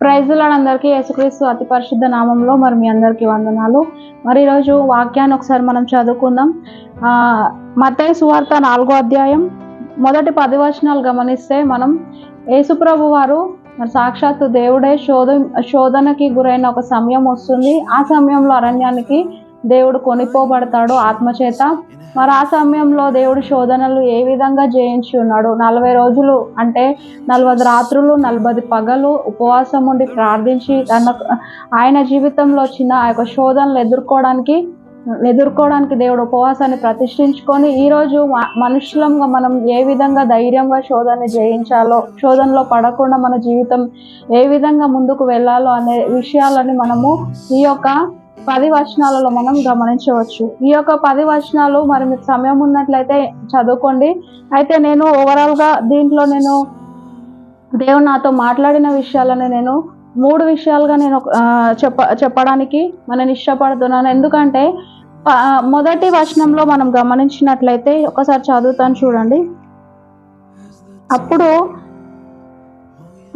ప్రైజులాడ్ అందరికీ యేసుక్రీస్తు అతి పరిశుద్ధ నామంలో మరి మీ అందరికీ వందనాలు. మరి ఈరోజు వాక్యాన్ని ఒకసారి మనం చదువుకుందాం. ఆ, సువార్త నాలుగో అధ్యాయం మొదటి పది వచనాలు గమనిస్తే మనం యేసుప్రభు వారు మరి సాక్షాత్తు దేవుడే శోధ శోధనకి గురైన ఒక సమయం వస్తుంది. ఆ సమయంలో అరణ్యానికి దేవుడు కొనిపోబడతాడు ఆత్మచేత. మరి ఆ సమయంలో దేవుడు శోధనలు ఏ విధంగా జయించి ఉన్నాడు? నలభై రోజులు అంటే నలభై రాత్రులు నలభై పగలు ఉపవాసం ఉండి ప్రార్థించి తన ఆయన జీవితంలో వచ్చిన ఆ యొక్క శోధనలు ఎదుర్కోవడానికి ఎదుర్కోవడానికి దేవుడు ఉపవాసాన్ని ప్రతిష్ఠించుకొని ఈరోజు మ- మనుషులంగా మనం ఏ విధంగా ధైర్యంగా శోధనని జయించాలో శోధనలో పడకుండా మన జీవితం ఏ విధంగా ముందుకు వెళ్ళాలో అనే విషయాలని మనము ఈ యొక్క పది వచనాలలో మనం గమనించవచ్చు. ఈ యొక్క పది వచనాలు మరి మీకు సమయం ఉన్నట్లయితే చదువుకోండి. అయితే నేను ఓవరాల్గా దీంట్లో నేను దేవుడు నాతో మాట్లాడిన విషయాలని నేను మూడు విషయాలుగా నేను చెప్ప చెప్పడానికి మనం ఇష్టపడుతున్నాను ఎందుకంటే మొదటి వచనంలో మనం గమనించినట్లయితే ఒకసారి చదువుతాను చూడండి. అప్పుడు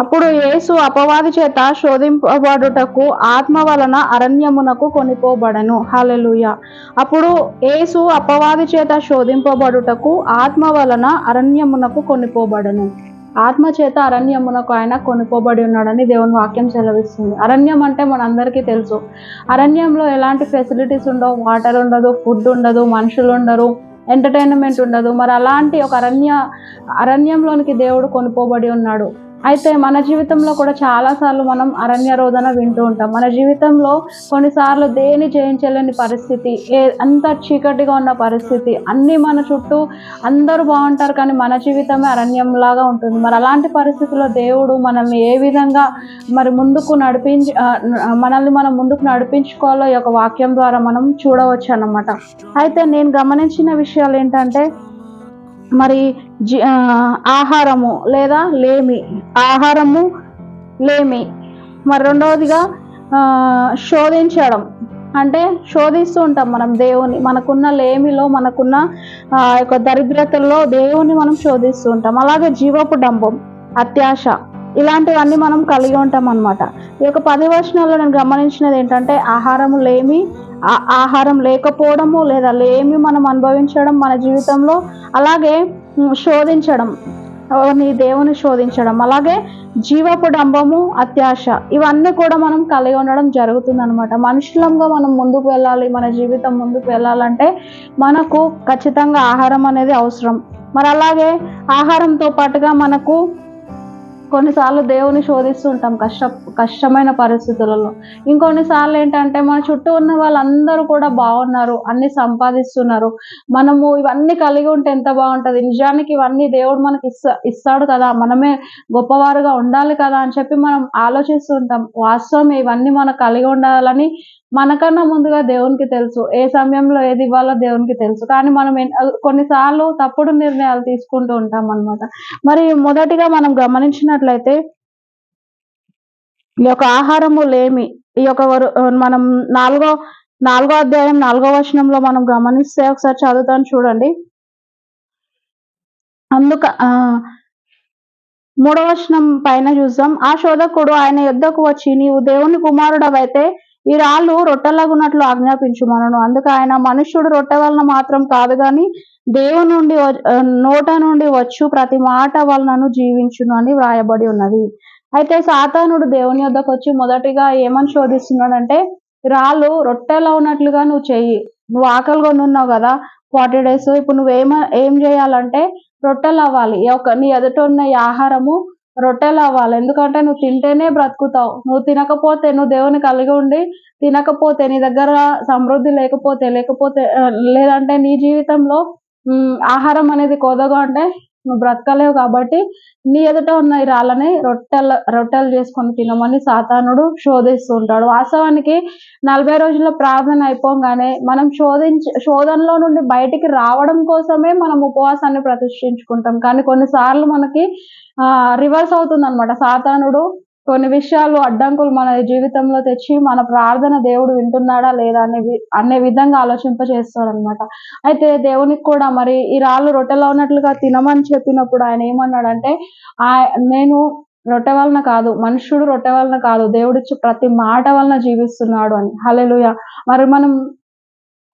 అప్పుడు యేసు అపవాది చేత శోధింపబడుటకు ఆత్మ వలన అరణ్యమునకు కొనిపోబడను. హల్లెలూయ. అప్పుడు యేసు అపవాది చేత శోధింపబడుటకు ఆత్మ వలన అరణ్యమునకు కొనిపోబడను. ఆత్మ చేత అరణ్యమునకు ఆయన కొనుకోబడి ఉన్నాడని దేవుని వాక్యం సెలవిస్తుంది. అరణ్యం అంటే మనందరికీ తెలుసు. అరణ్యంలో ఎలాంటి ఫెసిలిటీస్ ఉండవు. వాటర్ ఉండదు ఫుడ్ ఉండదు మనుషులు ఉండరు ఎంటర్టైన్మెంట్ ఉండదు. మరి అలాంటి ఒక అరణ్య అరణ్యంలోనికి దేవుడు కొనుకోబడి ఉన్నాడు. అయితే మన జీవితంలో కూడా చాలాసార్లు మనం అరణ్య రోదన వింటూ ఉంటాం. మన జీవితంలో కొన్నిసార్లు దేని జయించలేని పరిస్థితి ఏ అంత చీకటిగా ఉన్న పరిస్థితి అన్నీ మన చుట్టూ అందరూ బాగుంటారు కానీ మన జీవితమే అరణ్యంలాగా ఉంటుంది. మరి అలాంటి పరిస్థితుల్లో దేవుడు మనల్ని ఏ విధంగా మరి ముందుకు నడిపించి మనల్ని మనం ముందుకు నడిపించుకోవాలో ఈ యొక్క వాక్యం ద్వారా మనం చూడవచ్చు అన్నమాట అయితే నేను గమనించిన విషయాలు ఏంటంటే మరి జి ఆహారము లేదా లేమి. ఆహారము లేమి. మరి రెండవదిగా శోధించడం. అంటే శోధిస్తూ ఉంటాం మనం దేవుని మనకున్న లేమిలో మనకున్న యొక్క దరిద్రతల్లో దేవుని మనం శోధిస్తూ ఉంటాం. అలాగే జీవపు డంబం అత్యాశ ఇలాంటివన్నీ మనం కలిగి ఉంటాం అనమాట ఈ యొక్క పది వచనాల్లో నేను గమనించినది ఏంటంటే ఆహారము లేమి ఆహారం లేకపోవడము లేదా లేమి మనం అనుభవించడం మన జీవితంలో అలాగే శోధించడం నీ దేవుని శోధించడం అలాగే జీవపు డంబము అత్యాశ ఇవన్నీ కూడా మనం కలిగి ఉండడం జరుగుతుంది అనమాట మనుషులంగా మనం ముందుకు వెళ్ళాలి మన జీవితం ముందుకు వెళ్ళాలంటే మనకు ఖచ్చితంగా ఆహారం అనేది అవసరం. మరి అలాగే ఆహారంతో పాటుగా మనకు కొన్నిసార్లు దేవుని శోధిస్తూ ఉంటాం కష్ట కష్టమైన పరిస్థితులలో. ఇంకొన్నిసార్లు ఏంటంటే మన చుట్టూ ఉన్న వాళ్ళందరూ కూడా బాగున్నారు అన్ని సంపాదిస్తున్నారు. మనము ఇవన్నీ కలిగి ఉంటే ఎంత బాగుంటుంది? నిజానికి ఇవన్నీ దేవుడు మనకి ఇస్తాడు కదా? మనమే గొప్పవారుగా ఉండాలి కదా అని చెప్పి మనం ఆలోచిస్తూ ఉంటాం వాస్తవం ఇవన్నీ మనకు కలిగి ఉండాలని మనకన్నా ముందుగా దేవునికి తెలుసు. ఏ సమయంలో ఏది ఇవ్వాలో దేవునికి తెలుసు. కానీ మనం కొన్నిసార్లు తప్పుడు నిర్ణయాలు తీసుకుంటూ ఉంటాం అన్నమాట. మరి మొదటిగా మనం గమనించినట్లయితే ఈ యొక్క ఆహారము లేమి. ఈ యొక్క మనం నాలుగో నాలుగో అధ్యాయం నాలుగో వచనంలో మనం గమనిస్తే ఒకసారి చదువుతాను చూడండి. అందుక ఆ, మూడవ వచనం పైన చూద్దాం. ఆ శోధకుడు ఆయన యుద్ధకు వచ్చి నీవు దేవుని కుమారుడవైతే ఈ రాళ్ళు రొట్టెలగున్నట్లు ఆజ్ఞాపించుమనను అందుకు ఆయన మనుష్యుడు రొట్టె వలన మాత్రం కాదు గాని దేవుని నుండి వ- నోట నుండి వచ్చు ప్రతి మాట వలనను జీవించును అని వ్రాయబడి ఉన్నది. అయితే సాతానుడు దేవుని వద్దకు వచ్చి మొదటిగా ఏమని శోధిస్తున్నాడంటే రాళ్ళు రొట్టెలో ఉన్నట్లుగా నువ్వు చెయ్యి. నువ్వు ఆకలి కొనున్నావు కదా ఫార్టీ డేస్. ఇప్పుడు నువ్వు ఏం చేయాలంటే రొట్టెలు అవ్వాలి. ఒక నీ ఎదుట ఉన్న ఆహారము రొట్టెలు అవ్వాలి ఎందుకంటే నువ్వు తింటేనే బ్రతుకుతావు. నువ్వు తినకపోతే నువ్వు దేవుని కలిగి ఉండి తినకపోతే నీ దగ్గర సమృద్ధి లేకపోతే లేకపోతే లేదంటే నీ జీవితంలో ఆహారం అనేది కొదగా ఉంటే నువ్వు బ్రతకలేవు కాబట్టి నీ ఎదుట ఉన్న ఈ రాళ్ళని రొట్టెలు రొట్టెలు చేసుకొని తినమని సాతానుడు శోధిస్తూ ఉంటాడు వాస్తవానికి నలభై రోజుల ప్రార్థన అయిపోగానే మనం శోధించ శోధనలో నుండి బయటికి రావడం కోసమే మనం ఉపవాసాన్ని ప్రతిష్ఠించుకుంటాం. కానీ కొన్నిసార్లు మనకి ఆ రివర్స్ అవుతుంది అనమాట సాతానుడు కొన్ని విషయాలు అడ్డంకులు మన జీవితంలో తెచ్చి మన ప్రార్థన దేవుడు వింటున్నాడా లేదా అనే వి- అనే విధంగా ఆలోచింప చేస్తాడనమాట అయితే దేవునికి కూడా మరి ఈ రాళ్ళు రొట్టెలో ఉన్నట్లుగా తినమని చెప్పినప్పుడు ఆయన ఏమన్నాడంటే ఆ నేను రొట్టె వలన కాదు మనుషుడు రొట్టె వలన కాదు దేవుడిచ్చు ప్రతి మాట వలన జీవిస్తున్నాడు అని. హలెలుయ మరి మనం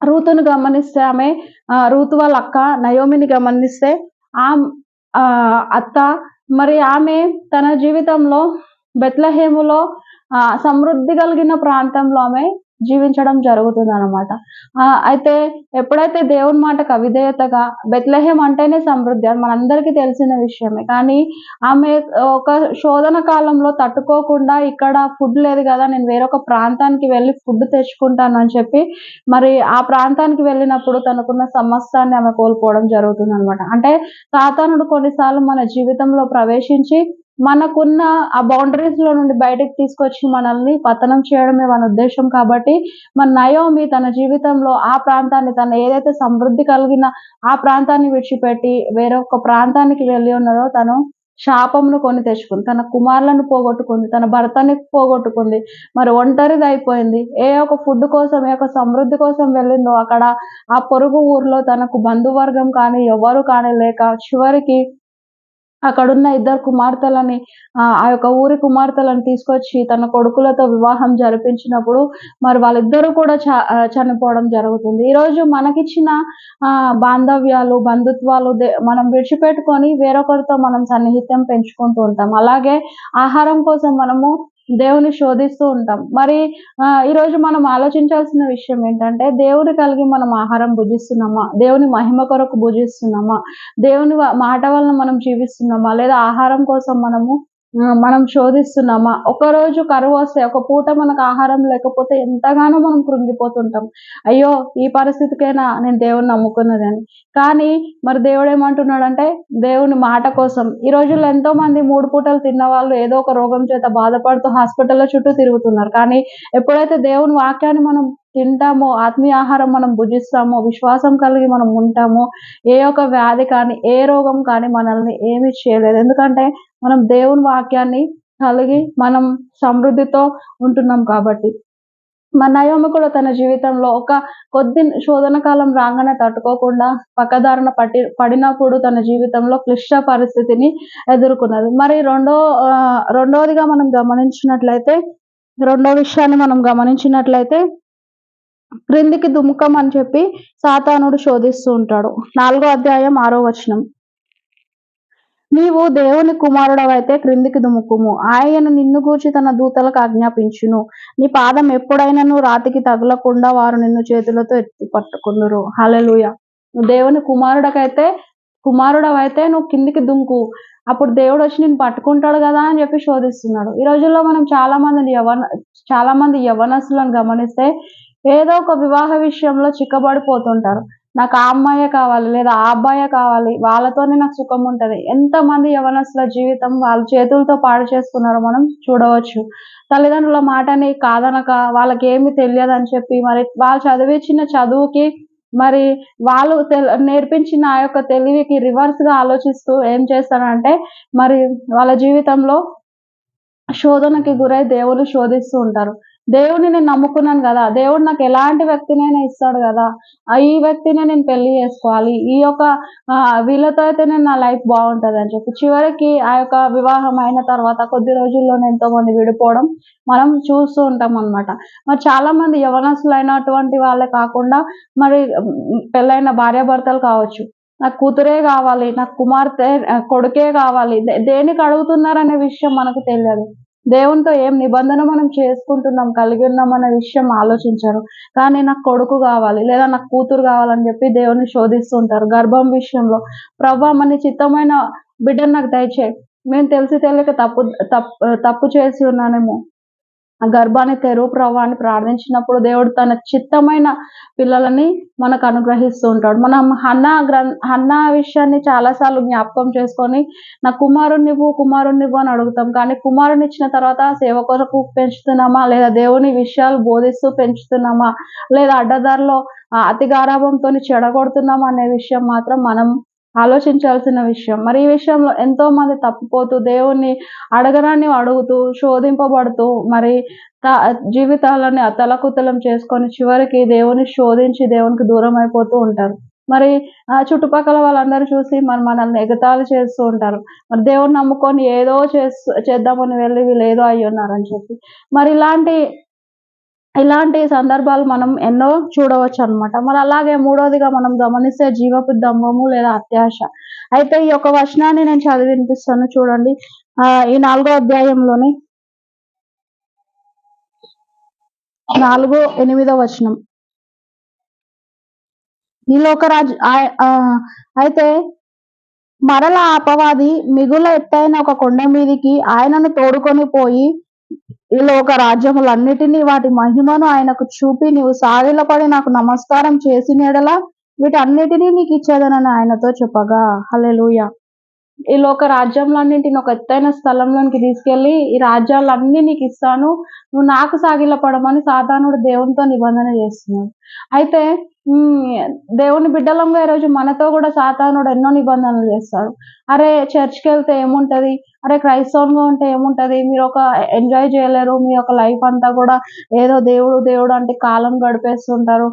రూతును గమనిస్తే ఆమె రూతు వాళ్ళ అక్క నయోమిని గమనిస్తే ఆ, అత్త మరి ఆమె తన జీవితంలో బెత్లహేములో ఆ, సమృద్ధి కలిగిన ప్రాంతంలో ఆమె జీవించడం జరుగుతుంది అనమాట అయితే ఎప్పుడైతే దేవుని మాటకు అవిధేయతగా బెత్లహేం అంటేనే సమృద్ధి అని మనందరికీ తెలిసిన విషయమే. కానీ ఆమె ఒక శోధన కాలంలో తట్టుకోకుండా ఇక్కడ ఫుడ్ లేదు కదా నేను వేరొక ప్రాంతానికి వెళ్ళి ఫుడ్ తెచ్చుకుంటాను అని చెప్పి మరి ఆ ప్రాంతానికి వెళ్ళినప్పుడు తనకున్న సమస్తాన్ని ఆమె కోల్పోవడం జరుగుతుంది అనమాట అంటే సాతానుడు కొన్నిసార్లు మన జీవితంలో ప్రవేశించి మనకున్న ఆ బౌండరీస్లో నుండి బయటకు తీసుకొచ్చి మనల్ని పతనం చేయడమే మన ఉద్దేశం కాబట్టి మన నయోమి తన జీవితంలో ఆ ప్రాంతాన్ని తన ఏదైతే సమృద్ధి కలిగిన ఆ ప్రాంతాన్ని విడిచిపెట్టి వేరొక ప్రాంతానికి వెళ్ళి ఉన్నదో తను శాపమును కొని తెచ్చుకుంది. తన కుమారులను పోగొట్టుకుంది. తన భర్తని పోగొట్టుకుంది. మరి ఒంటరిది అయిపోయింది. ఏ ఒక ఫుడ్ కోసం ఏ ఒక సమృద్ధి కోసం వెళ్ళిందో అక్కడ ఆ పొరుగు ఊర్లో తనకు బంధువర్గం కానీ ఎవరు కానీ లేక చివరికి అక్కడున్న ఇద్దరు కుమార్తెలని ఆ యొక్క ఊరి కుమార్తెలను తీసుకొచ్చి తన కొడుకులతో వివాహం జరిపించినప్పుడు మరి వాళ్ళిద్దరూ కూడా చనిపోవడం జరుగుతుంది. ఈరోజు మనకిచ్చిన ఆ బాంధవ్యాలు బంధుత్వాలు దే- మనం విడిచిపెట్టుకొని వేరొకరితో మనం సన్నిహిత్యం పెంచుకుంటూ ఉంటాం. అలాగే ఆహారం కోసం మనము దేవుని శోధిస్తూ ఉంటాం. మరి ఆ, ఈరోజు మనం ఆలోచించాల్సిన విషయం ఏంటంటే దేవుని కలిగి మనం ఆహారం భుజిస్తున్నామా? దేవుని మహిమ కొరకు భుజిస్తున్నామా? దేవుని మాట వలన మనం జీవిస్తున్నామా? లేదా ఆహారం కోసం మనము మనం శోధిస్తున్నామా? ఒక రోజు కరువు వస్తే ఒక పూట మనకు ఆహారం లేకపోతే ఎంతగానో మనం కృంగిపోతుంటాం. అయ్యో ఈ పరిస్థితికైనా? నేను దేవుని నమ్ముకున్నది అని. కానీ మరి దేవుడు ఏమంటున్నాడంటే దేవుని మాట కోసం. ఈ రోజుల్లో ఎంతో మంది మూడు పూటలు తిన్న వాళ్ళు ఏదో ఒక రోగం చేత బాధపడుతూ హాస్పిటల్లో చుట్టూ తిరుగుతున్నారు. కానీ ఎప్పుడైతే దేవుని వాక్యాన్ని మనం తింటామో ఆత్మీయ ఆహారం మనం భుజిస్తామో విశ్వాసం కలిగి మనం ఉంటామో ఏ ఒక వ్యాధి కానీ ఏ రోగం కానీ మనల్ని ఏమీ చేయలేదు. ఎందుకంటే మనం దేవుని వాక్యాన్ని కలిగి మనం సమృద్ధితో ఉంటున్నాం కాబట్టి. మన నయోమి కూడా తన జీవితంలో ఒక కొద్ది శోధన కాలం రాగానే తట్టుకోకుండా పక్కదారిన పట్టి పడినప్పుడు తన జీవితంలో క్లిష్ట పరిస్థితిని ఎదుర్కొన్నది. మరి రెండో రెండవదిగా మనం గమనించినట్లయితే రెండో విషయాన్ని మనం గమనించినట్లయితే క్రిందికి దుముఖం అని చెప్పి సాతానుడు శోధిస్తూ ఉంటాడు. నాలుగో అధ్యాయం ఆరో వచనం. నీవు దేవుని కుమారుడవైతే క్రిందికి దుముకుము ఆయన నిన్ను గూర్చి తన దూతలకు ఆజ్ఞాపించును. నీ పాదం ఎప్పుడైనాను రాతికి తగలకుండా వారు నిన్ను చేతులతో ఎత్తి పట్టుకున్నారు హలలుయ నువ్వు దేవుని కుమారుడకైతే కుమారుడవైతే నువ్వు కిందికి దుంకు. అప్పుడు దేవుడు వచ్చి నేను పట్టుకుంటాడు కదా అని చెప్పి శోధిస్తున్నాడు. ఈ రోజుల్లో మనం చాలా మంది యవన చాలా మంది యవనస్తులను గమనిస్తే ఏదో ఒక వివాహ విషయంలో చిక్కబడిపోతుంటారు. నాకు ఆ అమ్మాయే కావాలి లేదా ఆ అబ్బాయే కావాలి వాళ్ళతోనే నాకు సుఖం ఉంటుంది. ఎంతమంది యవనస్తుల జీవితం వాళ్ళ చేతులతో పాడు చేసుకున్నారో మనం చూడవచ్చు. తల్లిదండ్రుల మాటని కాదనక వాళ్ళకి ఏమి తెలియదు అని చెప్పి మరి వాళ్ళు చదివించిన చదువుకి మరి వాళ్ళు తెల్- నేర్పించిన ఆ యొక్క తెలివికి రివర్స్గా ఆలోచిస్తూ ఏం చేస్తారంటే మరి వాళ్ళ జీవితంలో శోధనకి గురై దేవుని శోధిస్తూ ఉంటారు. దేవుడిని నేను నమ్ముకున్నాను కదా. దేవుడు నాకు ఎలాంటి వ్యక్తినైనా ఇస్తాడు కదా. ఆ ఈ వ్యక్తినే నేను పెళ్ళి చేసుకోవాలి. ఈ యొక్క వీళ్ళతో అయితే నేను నా లైఫ్ బాగుంటుంది అని చెప్పి చివరికి ఆ యొక్క వివాహం అయిన తర్వాత కొద్ది రోజుల్లోనే ఎంతో మంది విడిపోవడం మనం చూస్తూ ఉంటాం అన్నమాట. మరి చాలా మంది యవనస్తులైనటువంటి వాళ్ళే కాకుండా మరి పెళ్ళైన భార్యాభర్తలు కావచ్చు. నాకు కూతురే కావాలి నాకు కుమార్తె కొడుకే కావాలి. దే- దేనికి అడుగుతున్నారు అనే విషయం మనకు తెలియదు. దేవునితో ఏం నిబంధన మనం చేసుకుంటున్నాం కలిగి ఉన్నాం అనే విషయం ఆలోచించరు. కానీ నాకు కొడుకు కావాలి లేదా నాకు కూతురు కావాలని చెప్పి దేవుని శోధిస్తుంటారు. గర్భం విషయంలో ప్రభా మన చిత్తమైన బిడ్డను నాకు దయచేయి. మేము తెలిసి తెలియక తప్పు తప్పు తప్పు చేసి ఉన్నానేమో. గర్భాన్ని తెరువు ప్రభా అని ప్రార్థించినప్పుడు దేవుడు తన చిత్తమైన పిల్లలని మనకు అనుగ్రహిస్తూ ఉంటాడు. మనం హన్న గ్రం హన్న విషయాన్ని చాలాసార్లు జ్ఞాపకం చేసుకొని నా కుమారుణ్ణి ఇవ్వు కుమారుణ్ణి ఇవ్వు అని అడుగుతాం. కానీ కుమారుని ఇచ్చిన తర్వాత సేవ కొరకు పెంచుతున్నామా? లేదా దేవుని విషయాలు బోధిస్తూ పెంచుతున్నామా? లేదా అడ్డదారిలో అతి గారాభంతో చెడగొడుతున్నామా? అనే విషయం మాత్రం మనం ఆలోచించాల్సిన విషయం. మరి ఈ విషయంలో ఎంతో మంది తప్పిపోతూ దేవుణ్ణి అడగరాన్ని అడుగుతూ శోధింపబడుతూ మరి త- జీవితాలని అతలకుతలం చేసుకొని చివరికి దేవుని శోధించి దేవునికి దూరం అయిపోతూ ఉంటారు. మరి ఆ చుట్టుపక్కల వాళ్ళందరూ చూసి మరి మనల్ని ఎగతాళి చేస్తూ ఉంటారు. మరి దేవుని నమ్ముకొని ఏదో చేస్తూ చేద్దామని వెళ్ళి వీళ్ళు ఏదో అయ్యి ఉన్నారని చెప్పి. మరి ఇలాంటి ఇలాంటి సందర్భాలు మనం ఎన్నో చూడవచ్చు అనమాట మరి అలాగే మూడోదిగా మనం గమనిస్తే జీవపు దమ్మము లేదా అత్యాశ. అయితే ఈ యొక్క వచనాన్ని నేను చదివి వినిపిస్తాను చూడండి. ఆ ఈ నాలుగో అధ్యాయంలోని నాలుగో ఎనిమిదో వచనం. ఈ లోకరాజు ఆయ- అయితే మరల అపవాది మిగుల ఎత్తైన ఒక కొండ మీదికి ఆయనను తోడుకొని పోయి ఈ లోక రాజ్యములన్నిటినీ వాటి మహిమను ఆయనకు చూపి నీవు సాగిలపడి నాకు నమస్కారం చేసిన ఎడల వీటన్నిటినీ నీకు ఇచ్చేదనని ఆయనతో చెప్పగా. హల్లెలూయా. ఈ లోక రాజ్యంలన్నింటిని ఒక ఎత్తైన స్థలంలోనికి తీసుకెళ్ళి ఈ రాజ్యాలన్నీ నీకు ఇస్తాను. నువ్వు నాకు సాగిలపడమని సాధారణుడు దేవునితో నిబంధన చేస్తున్నాడు. అయితే దేవుని బిడ్డలంగా ఈరోజు మనతో కూడా సాతానుడు ఎన్నో నిబంధనలు చేస్తాడు. అరే చర్చ్కి వెళ్తే ఏముంటది? అరే క్రైస్తవంగా ఉంటే ఏముంటది? మీరు ఒక ఎంజాయ్ చేయలేరు. మీ యొక్క లైఫ్ అంతా కూడా ఏదో దేవుడు దేవుడు అంటే కాలం గడిపేస్తుంటారు.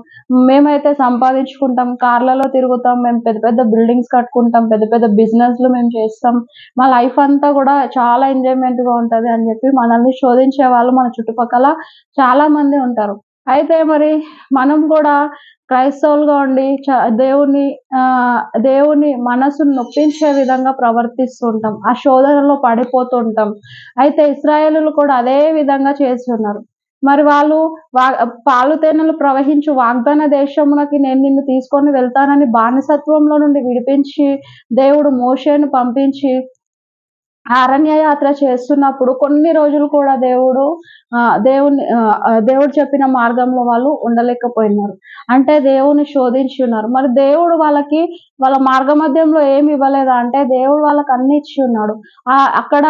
మేమైతే సంపాదించుకుంటాం కార్లలో తిరుగుతాం మేము పెద్ద పెద్ద బిల్డింగ్స్ కట్టుకుంటాం పెద్ద పెద్ద బిజినెస్లు మేము చేస్తాం. మా లైఫ్ అంతా కూడా చాలా ఎంజాయ్మెంట్గా ఉంటది అని చెప్పి మనల్ని శోధించే వాళ్ళు మన చుట్టుపక్కల చాలా మంది ఉంటారు. అయితే మరి మనం కూడా క్రైస్తవులుగా ఉండి చ- దేవుని దేవుని మనసును నొప్పించే విధంగా ప్రవర్తిస్తుంటాం. ఆ శోధనలో పడిపోతుంటాం. అయితే ఇస్రాయేలు కూడా అదే విధంగా చేస్తున్నారు. మరి వాళ్ళు వా పాలు తేనెలు ప్రవహించు వాగ్దాన దేశమునకి నేను నిన్ను తీసుకొని వెళ్తానని బానిసత్వంలో నుండి విడిపించి దేవుడు మోషేను పంపించి ఆ అరణ్య యాత్ర చేస్తున్నప్పుడు కొన్ని రోజులు కూడా దేవుడు ఆ దేవుని దేవుడు చెప్పిన మార్గంలో వాళ్ళు ఉండలేకపోయినారు. అంటే దేవుని శోధించి ఉన్నారు. మరి దేవుడు వాళ్ళకి వాళ్ళ మార్గ మధ్యంలో ఏమి ఇవ్వలేదా అంటే దేవుడు వాళ్ళకి అన్ని ఇచ్చి ఉన్నాడు. ఆ అక్కడ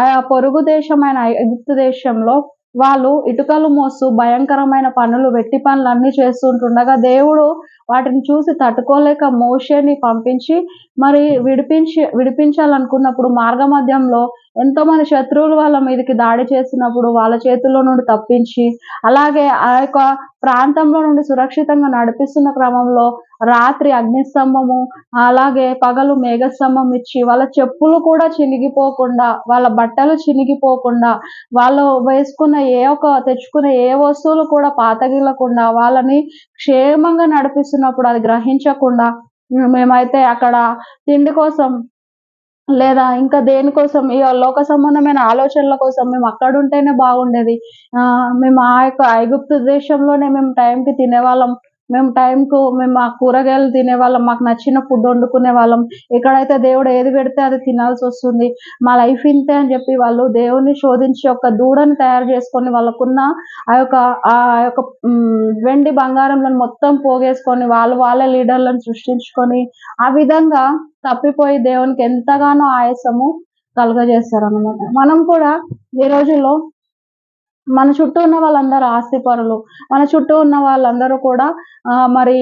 ఆ పొరుగు దేశమైన ఎగుప్తు దేశంలో వాళ్ళు ఇటుకలు మోస్తూ భయంకరమైన పనులు వెట్టి పనులు అన్ని చేస్తుంటుండగా దేవుడు వాటిని చూసి తట్టుకోలేక మోషేని పంపించి మరి విడిపించి విడిపించాలనుకున్నప్పుడు మార్గ మధ్యంలో ఎంతో మంది శత్రువులు వాళ్ళ మీదకి దాడి చేసినప్పుడు వాళ్ళ చేతుల్లో నుండి తప్పించి అలాగే ఆ యొక్క ప్రాంతంలో నుండి సురక్షితంగా నడిపిస్తున్న క్రమంలో రాత్రి అగ్నిస్తంభము అలాగే పగలు మేఘస్తంభం ఇచ్చి వాళ్ళ చెప్పులు కూడా చినిగిపోకుండా వాళ్ళ బట్టలు చినిగిపోకుండా వాళ్ళు వేసుకున్న ఏ ఒక తెచ్చుకున్న ఏ వస్తువులు కూడా పాతగిలకుండా వాళ్ళని క్షేమంగా చేస్తున్నప్పుడు అది గ్రహించకుండా మేమైతే అక్కడ తిండి కోసం లేదా ఇంకా దేనికోసం ఈ లోక సంబంధమైన ఆలోచనల కోసం మేము అక్కడ ఉంటేనే బాగుండేది. ఆ మేము ఆ యొక్క ఐగుప్తు దేశంలోనే మేము టైంకి తినేవాళ్ళం. మేము టైంకు మేము ఆ కూరగాయలు తినేవాళ్ళం మాకు నచ్చిన ఫుడ్ వండుకునే వాళ్ళం. ఎక్కడైతే దేవుడు ఏది పెడితే అది తినాల్సి వస్తుంది. మా లైఫ్ ఇంతే అని చెప్పి వాళ్ళు దేవుని శోధించి ఒక దూడని తయారు చేసుకొని వాళ్ళకున్న ఆ యొక్క ఆ యొక్క వెండి బంగారంలో మొత్తం పోగేసుకొని వాళ్ళు వాళ్ళ లీడర్లను సృష్టించుకొని ఆ విధంగా తప్పిపోయి దేవునికి ఎంతగానో ఆయాసము కలుగజేస్తారు అనమాట మనం కూడా ఈ రోజుల్లో మన చుట్టూ ఉన్న వాళ్ళందరూ ఆస్తిపరులు. మన చుట్టూ ఉన్న వాళ్ళందరూ కూడా మరి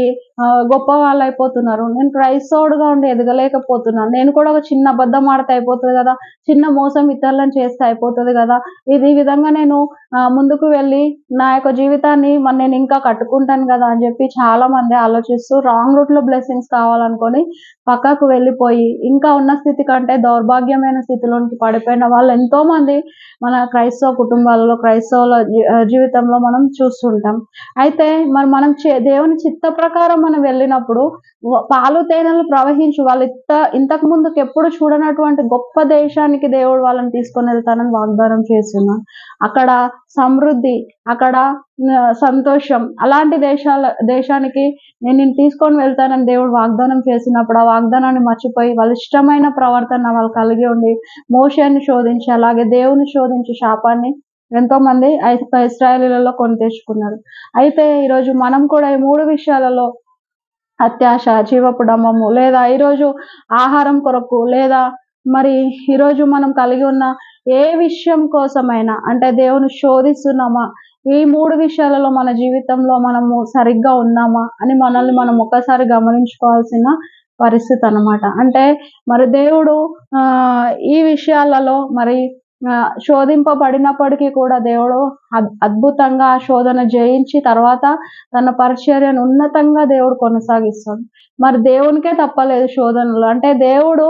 గొప్ప వాళ్ళు అయిపోతున్నారు నేను క్రైస్తవుడుగా ఉండి ఎదగలేకపోతున్నాను. నేను కూడా ఒక చిన్న అబద్ధం ఆడితే అయిపోతుంది కదా. చిన్న మోసం ఇతరులను చేస్తే అయిపోతుంది కదా. ఇది విధంగా నేను ముందుకు వెళ్ళి నా యొక్క జీవితాన్ని నేను ఇంకా కట్టుకుంటాను కదా అని చెప్పి చాలా మంది ఆలోచిస్తూ రాంగ్ రూట్లో బ్లెస్సింగ్స్ కావాలనుకొని పక్కకు వెళ్ళిపోయి ఇంకా ఉన్న స్థితి కంటే దౌర్భాగ్యమైన స్థితిలోనికి పడిపోయిన వాళ్ళు ఎంతో మంది మన క్రైస్తవ కుటుంబాలలో క్రైస్తవుల జీవితంలో మనం చూస్తుంటాం. అయితే మరి మనం చే- దేవుని చిత్త ప్రకారం మనం వెళ్ళినప్పుడు పాలు తేనెలు ప్రవహించు వాళ్ళు ఇంత ఇంతకు ముందుకు ఎప్పుడు చూడనటువంటి గొప్ప దేశానికి దేవుడు వాళ్ళని తీసుకొని వెళ్తానని వాగ్దానం చేస్తున్నాను అక్కడ సమృద్ధి అక్కడ సంతోషం అలాంటి దేశాల దేశానికి నేను నేను తీసుకొని వెళ్తానని దేవుడు వాగ్దానం చేసినప్పుడు ఆ వాగ్దానాన్ని మర్చిపోయి వాళ్ళ ఇష్టమైన ప్రవర్తన వాళ్ళు కలిగి ఉండి మోషాన్ని శోధించి అలాగే దేవుని శోధించి శాపాన్ని ఎంతో మంది ఇస్రాయలీలలో కొని తెచ్చుకున్నారు. అయితే ఈరోజు మనం కూడా ఈ మూడు విషయాలలో అత్యాశ జీవపు డమ్మము లేదా ఈరోజు ఆహారం కొరకు లేదా మరి ఈరోజు మనం కలిగి ఉన్న ఏ విషయం కోసమైనా అంటే దేవుని శోధిస్తున్నామా ఈ మూడు విషయాలలో మన జీవితంలో మనము సరిగ్గా ఉన్నామా అని మనల్ని మనం ఒక్కసారి గమనించుకోవాల్సిన పరిస్థితి అన్నమాట. అంటే మరి దేవుడు ఈ విషయాలలో మరి శోధింపబడినప్పటికీ కూడా దేవుడు అద్- అద్భుతంగా ఆ శోధన జయించి తర్వాత తన పరిచర్యను ఉన్నతంగా దేవుడు కొనసాగిస్తాడు. మరి దేవునికే తప్పలేదు శోధనలు. అంటే దేవుడు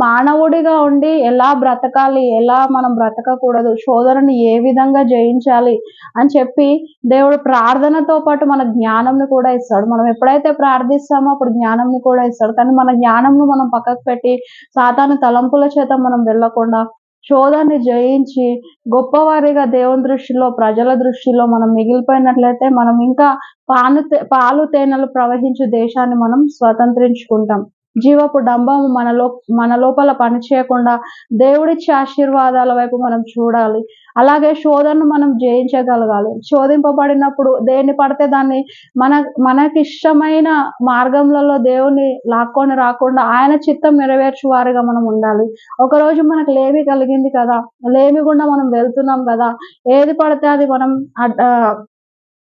మానవుడిగా ఉండి ఎలా బ్రతకాలి ఎలా మనం బ్రతకకూడదు శోధనని ఏ విధంగా జయించాలి అని చెప్పి దేవుడు ప్రార్థనతో పాటు మన జ్ఞానంని కూడా ఇస్తాడు. మనం ఎప్పుడైతే ప్రార్థిస్తామో అప్పుడు జ్ఞానంని కూడా ఇస్తాడు. కానీ మన జ్ఞానంను మనం పక్కకు పెట్టి సాతాను తలంపుల చేత మనం వెళ్ళకుండా శోధాన్ని జయించి గొప్పవారిగా దేవుని దృష్టిలో ప్రజల దృష్టిలో మనం మిగిలిపోయినట్లయితే మనం ఇంకా పాలు పాలు తేనెలు ప్రవహించే దేశాన్ని మనం స్వతంత్రించుకుంటాం. జీవపు డంబం మనలో మన లోపల పని చేయకుండా దేవుడిచ్చే ఆశీర్వాదాల వైపు మనం చూడాలి. అలాగే శోధనను మనం జయించగలగాలి. శోధింపబడినప్పుడు దేన్ని పడితే దాన్ని మన మనకిష్టమైన మార్గంలో దేవుని లాక్కొని రాకుండా ఆయన చిత్తం నెరవేర్చు వారిగా మనం ఉండాలి. ఒకరోజు మనకు లేమి కలిగింది కదా. లేమి గుండా మనం వెళ్తున్నాం కదా. ఏది పడితే అది మనం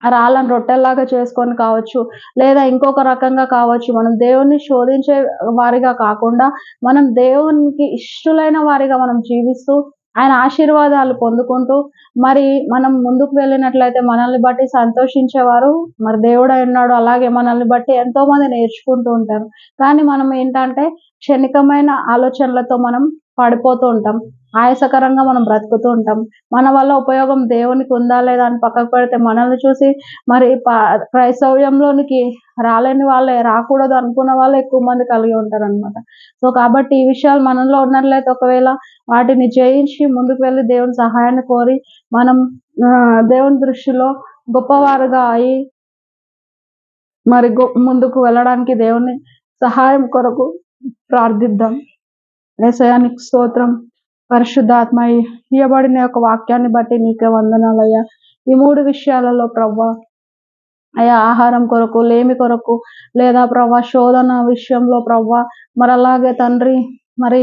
రాళ్ళని రొట్టెల్లాగా చేసుకొని కావచ్చు లేదా ఇంకొక రకంగా కావచ్చు మనం దేవుణ్ణి శోధించే వారిగా కాకుండా మనం దేవునికి ఇష్టలైన వారిగా మనం జీవిస్తూ ఆయన ఆశీర్వాదాలు పొందుకుంటూ మరి మనం ముందుకు వెళ్ళినట్లయితే మనల్ని బట్టి సంతోషించేవారు మరి దేవుడు ఉన్నాడు. అలాగే మనల్ని బట్టి ఎంతో మంది నేర్చుకుంటూ ఉంటారు. కానీ మనం ఏంటంటే క్షణికమైన ఆలోచనలతో మనం పడిపోతూ ఉంటాం. ఆయాసకరంగా మనం బ్రతుకుతూ ఉంటాం. మన వల్ల ఉపయోగం దేవునికి ఉందా లేదా అని పక్కకు పెడితే మనల్ని చూసి మరి క్రైస్తవ్యంలోనికి రాలేని వాళ్ళే రాకూడదు అనుకున్న వాళ్ళే ఎక్కువ మంది కలిగి ఉంటారు అనమాట సో కాబట్టి ఈ విషయాలు మనలో ఉన్నట్లయితే ఒకవేళ వాటిని జయించి ముందుకు వెళ్ళి దేవుని సహాయాన్ని కోరి మనం దేవుని దృష్టిలో గొప్పవారుగా అయి మరి ముందుకు వెళ్ళడానికి దేవుని సహాయం కొరకు ప్రార్థిద్దాం. ఏసయానికి స్తోత్రం. పరిశుద్ధాత్మ ఇవ్వబడిన యొక్క వాక్యాన్ని బట్టి నీకే వందనాలయ్యా ఈ మూడు విషయాలలో ప్రవ్వా అయ్యా ఆహారం కొరకు లేమి కొరకు లేదా ప్రవ్వా శోధన విషయంలో ప్రవ్వా మరి అలాగే తండ్రి మరి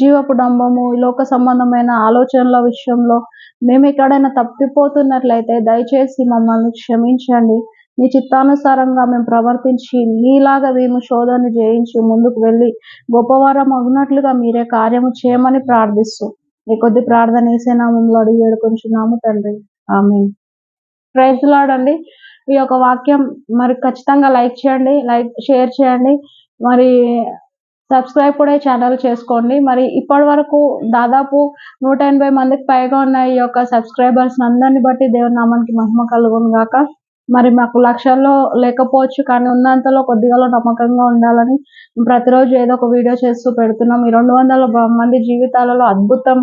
జీవపు డంబము లోక సంబంధమైన ఆలోచనల విషయంలో మేము ఎక్కడైనా తప్పిపోతున్నట్లయితే దయచేసి మమ్మల్ని క్షమించండి. నీ చిత్తానుసారంగా మేము ప్రవర్తించి నీలాగా మేము శోధన జయించి ముందుకు వెళ్ళి గొప్పవారం అగినట్లుగా మీరే కార్యము చేయమని ప్రార్థిస్తూ ఈ కొద్ది ప్రార్థన వేసే నామంలో అడిగి వేడుకొంచున్నాము తండ్రి. ఆమె ప్రైజ్ లాడండి ఈ యొక్క వాక్యం మరి ఖచ్చితంగా లైక్ చేయండి లైక్ షేర్ చేయండి. మరి సబ్స్క్రైబ్ కూడా ఛానల్ చేసుకోండి. మరి ఇప్పటి వరకు దాదాపు నూట ఎనభై మందికి పైగా ఉన్న ఈ యొక్క సబ్స్క్రైబర్స్ అందరిని బట్టి దేవుని నామానికి మహిమ కలుగును గాక మరి మాకు లక్ష్యాల్లో లేకపోవచ్చు కానీ ఉన్నంతలో కొద్దిగా నమ్మకంగా ఉండాలని ప్రతిరోజు ఏదో ఒక వీడియో చేస్తూ పెడుతున్నాం. ఈ రెండు వందల మంది జీవితాలలో అద్భుతం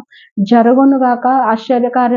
జరుగును గాక. ఆశ్చర్యకార్యం